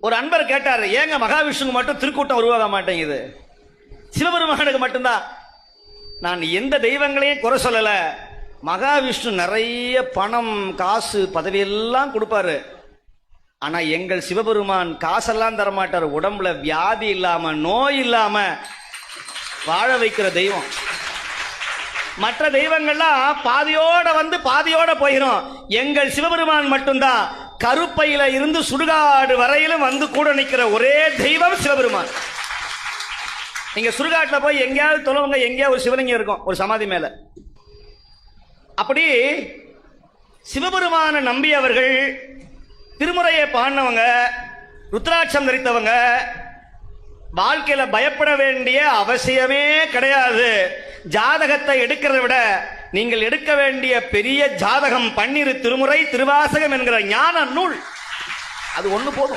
ஒரு அன்பர் கேட்டார் ஏங்க மகாவிஷ்ணுக்கு மட்டும் திருக்கூட்டம் உருவாக மாட்டேங்குது? சிவபெருமானுக்கு மட்டும்தான். நான் எந்த தெய்வங்களையும் குறை சொல்லல. மகாவிஷ்ணு நிறைய பணம் காசு பதவியெல்லாம் கொடுப்பாரு. ஆனா எங்கள் சிவபெருமான் காசெல்லாம் தரமாட்டார். உடம்புல வியாதி இல்லாம நோய் இல்லாம வாழ வைக்கிற தெய்வம். மற்ற தெய்வங்கள்லாம் பாதியோட வந்து பாதியோட போயிடும் எங்கள் சிவபெருமான் மட்டும்தான் கருப்பையில இருந்து சுடுகாடு வரையிலும் வந்து கூட நிற்கிற ஒரே தெய்வம் சிவபெருமான். நீங்க சுடுகாட்டில் போய் எங்கேயாவது தொலைவங்க எங்கேயாவது ஒரு சிவலிங்கம் இருக்கும் ஒரு சமாதி மேல. அப்படி சிவபெருமான நம்பியவர்கள் திருமுறையை பாடினவங்க ருத்ராட்சம் தரித்தவங்க வாழ்க்கையில் பயப்பட வேண்டிய அவசியமே கிடையாது. ஜாதகத்தை எடுக்கிறதை விட நீங்கள் எடுக்க வேண்டிய பெரிய ஜாதகம் பன்னிரு திருமுறை திருவாசகம் என்கிற ஞான நூல். அது ஒண்ணு போதும்.